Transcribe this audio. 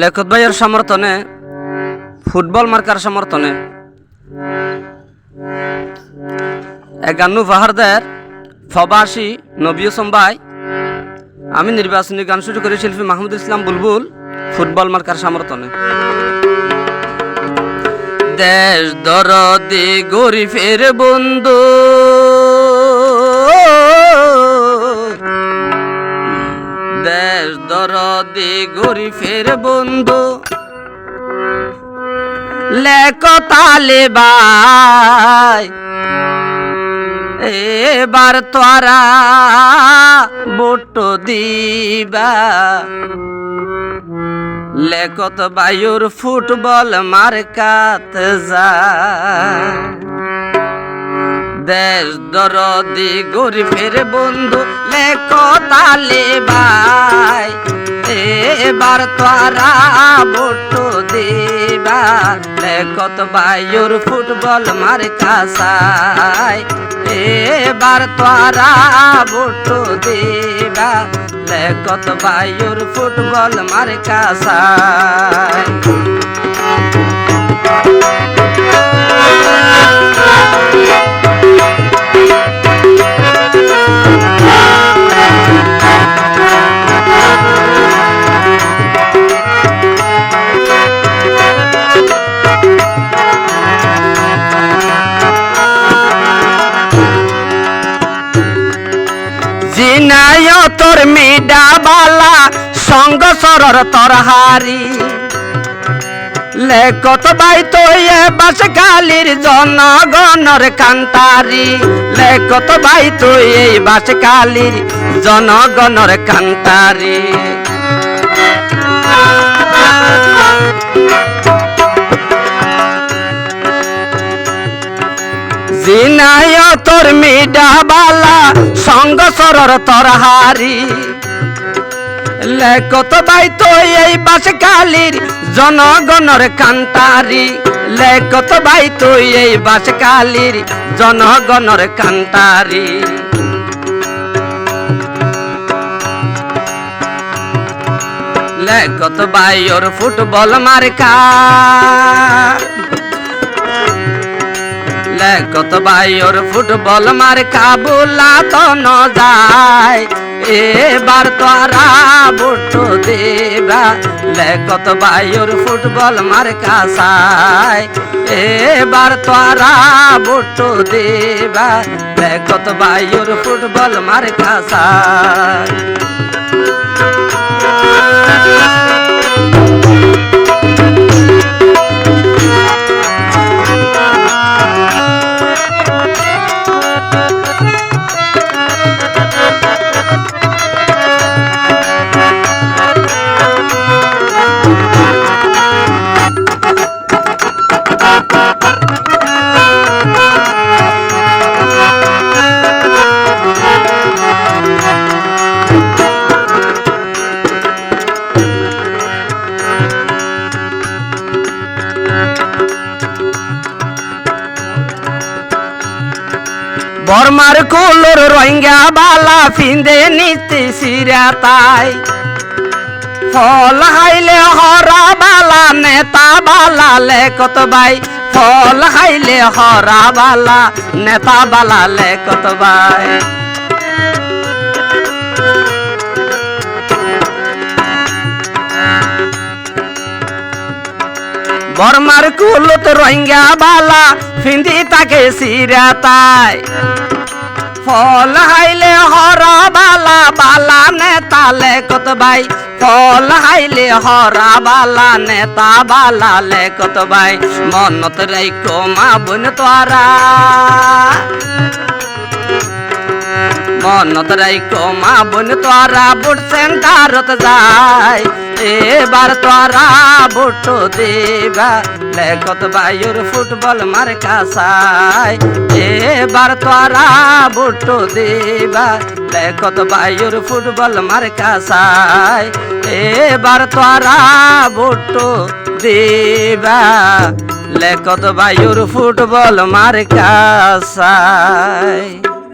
লেখত ভাইয়ের সমর্থনে, ফুটবল মার্কার সমর্থনে, একান্নু পাহাড়দের ফবাসী নবী ভাই আমি নির্বাচনী গান শুরু করি শিল্পী মাহমুদ ইসলাম বুলবুল, ফুটবল মার্কার সমর্থনে। দেশ দরদি গরিফের বন্ধু। দরদি গরিফের বন্ধু। লেখ তালে বাই এবার তোরা বট দিবা। লেখত বায়ুর ফুটবল মার্কাত যা দেশ দরদি গরিবের বন্ধু, লেখ তালে বাই এবার তোরা বট দিবা লেখত বায়ুর ফুটবল মার সাই এবার তোরা বট দিবা কত বায়ুর ফুটবল মার সাই তোর মিডা বালা, সঙ্গ সরর তোর হারি। লেখত বাই তৈয়ে বাস কালির জনগণর কান্তারি। লেখত বাই এই বাস কালির জনগণর কান্তারি। জিনায় তোর মিডা বালা সঙ্গ সরর তোর হারি লেখত বাই তো এই বাস কালির জনগণর কান্তারি। লেখত বাই তো এই বাস কালির জনগণর কান্তারি। লেখত বাইর ফুটবল মার্কা। লেখত বাইর ফুটবল মার্কা বোলা তো ন যায়। এবার তোরা বুট দেবা, লে লেখত বাইর ফুটবল মার্কা সাই এবার তোরা বুট দেবা, লে লেখত বাইর ফুটবল মার্কা সাই বর্মার কুলোর রোহিঙ্গা বালা ফিন্দে নিতে সিরা তাই। ফল হাইলে হরা বালা, নেতা বালা লেকত বাই। ফল হাইলে হরা বালা, নেতা বালা লেকত বাই। বর্মার কুলত রোহিঙ্গা বালা, ফিন্দি তাকে সিরা তাই। ফল হাইলে হরা বালা বালা নেতা লেকত ভাই। ফল হাইলে হরা বালা, নেতা বালা লেকত ভাই। মনত রাইকো মা বোন তোরা মনত রাইকো মা বোন, তোরা বুট সেন্টারত যায় এবার তোরা বুট দেবা, লেখত বায়ুর ফুটবল মার্কা সাই এবার তোরা বুট দেবা, লেখত বায়ুর ফুটবল মার্কা সাই এবার তোরা বুট দেবা, লেখত বায়ুর ফুটবল মার্কা সাই